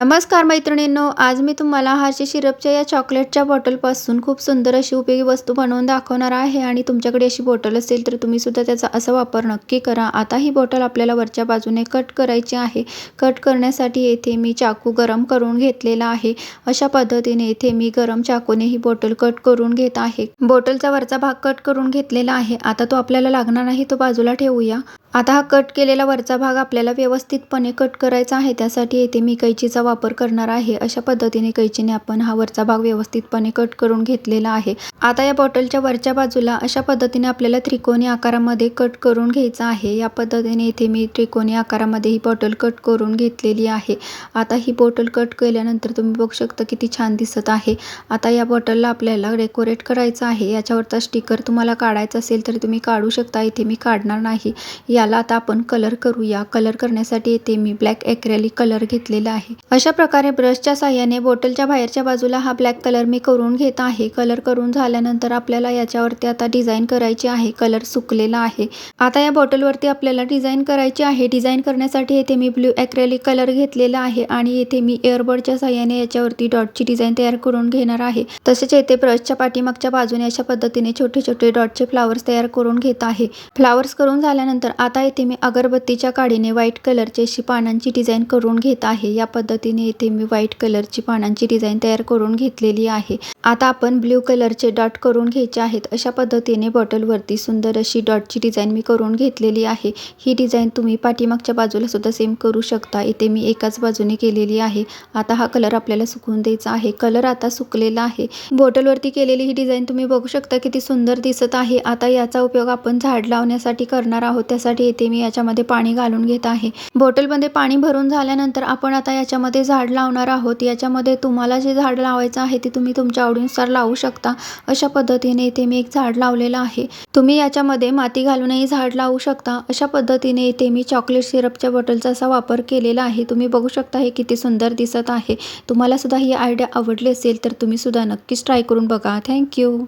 नमस्कार मैत्रिणींनो आज मी तुम्हाला हार्शी सिरपच्या या चॉकलेटच्या बॉटलपासून खूप सुंदर अशी उपयोगी वस्तू बनवून दाखवणार आहे आणि तुमच्याकडे अशी बॉटल असेल तर तुम्ही सुद्धा त्याचा असा वापर नक्की करा. आता ही बॉटल आपल्याला वरच्या बाजूने कट करायची आहे. कट करण्यासाठी येथे मी चाकू गरम करून घेतलेला आहे. अशा पद्धतीने येथे मी गरम चाकूने ही बॉटल कट करून घेत आहे. बॉटलचा वरचा भाग कट करून घेतलेला आहे. आता तो आपल्याला लागणार नाही तो बाजूला ठेवूया. आता हा कट केलेला वरचा भाग आपल्याला व्यवस्थितपणे कट करायचा आहे. त्यासाठी येथे मी कैचीचा वापर करणार आहे. अशा पद्धतीने कैचीने आपण हा वरचा भाग व्यवस्थितपणे कट करून घेतलेला आहे. आता या बॉटलच्या वरच्या बाजूला अशा पद्धतीने आपल्याला त्रिकोणी आकारामध्ये कट करून घ्यायचा आहे. या पद्धतीने इथे मी त्रिकोणी आकारामध्ये ही बॉटल कट करून घेतलेली आहे. आता ही बॉटल कट केल्यानंतर तुम्ही बघू शकता किती छान दिसत आहे. आता या बॉटलला आपल्याला डेकोरेट करायचं आहे. याच्यावरचा स्टिकर तुम्हाला काढायचा असेल तर तुम्ही काढू शकता. इथे मी काढणार नाही. याला आता आपण कलर करूया. कलर करण्यासाठी येथे मी ब्लॅक ॲक्रेलिक कलर घेतलेला आहे. अशा प्रकारे ब्रशच्या साह्याने बॉटलच्या बाहेरच्या बाजूला हा ब्लॅक कलर मी करून घेत आहे. कलर करून आल्यानंतर आपल्याला याच्यावरती आता डिझाईन करायची आहे. कलर सुकलेला आहे. आता या बॉटलवरती आपल्याला डिझाईन करायची आहे. डिझाईन करण्यासाठी येथे मी ब्ल्यू ॲक्रेलिक कलर घेतलेला आहे आणि येथे मी एअरबडच्या साह्याने याच्यावरती डॉटची डिझाईन तयार करून घेणार आहे. तसेच येथे ब्रशच्या पाठीमागच्या बाजूने अशा पद्धतीने छोटे छोटे डॉटचे फ्लावर्स तयार करून घेत आहे. फ्लावर्स करून झाल्यानंतर आता येथे मी अगरबत्तीच्या काडीने व्हाईट कलरची अशी पानांची डिझाईन करून घेत आहे. या पद्धतीने येथे मी व्हाईट कलरची पानांची डिझाईन तयार करून घेतलेली आहे. आता आपण ब्ल्यू कलरचे डॉट करून घ्यायचे आहेत. अशा पद्धतीने बॉटलवरती सुंदर अशी डॉटची डिझाईन मी करून घेतलेली आहे. ही डिझाईन तुम्ही पाठीमागच्या बाजूला सुद्धा सेम करू शकता. इथे मी एकाच बाजूने केलेली आहे. आता हा कलर आपल्याला सुकून द्यायचा आहे. कलर आता सुकलेला आहे. बॉटलवरती केलेली ही डिझाईन तुम्ही बघू शकता किती सुंदर दिसत आहे. आता याचा उपयोग आपण झाड लावण्यासाठी करणार आहोत. त्यासाठी इथे मी याच्यामध्ये पाणी घालून घेत आहे. बॉटलमध्ये पाणी भरून झाल्यानंतर आपण आता याच्यामध्ये झाड लावणार आहोत. याच्यामध्ये तुम्हाला जे झाड लावायचं आहे ते तुम्ही तुमच्या आवडीनुसार लावू शकता. अशा पद्धतीने इथे मी एक झाड लावलेलं आहे. तुम्ही याच्यामध्ये माती घालूनही झाड लावू शकता. अशा पद्धतीने इथे मी चॉकलेट सिरपच्या बॉटलचा असा वापर केलेला आहे. तुम्ही बघू शकता हे किती सुंदर दिसत आहे. तुम्हाला सुद्धा ही आयडिया आवडली असेल तर तुम्ही सुद्धा नक्कीच ट्राय करून बघा. थँक्यू.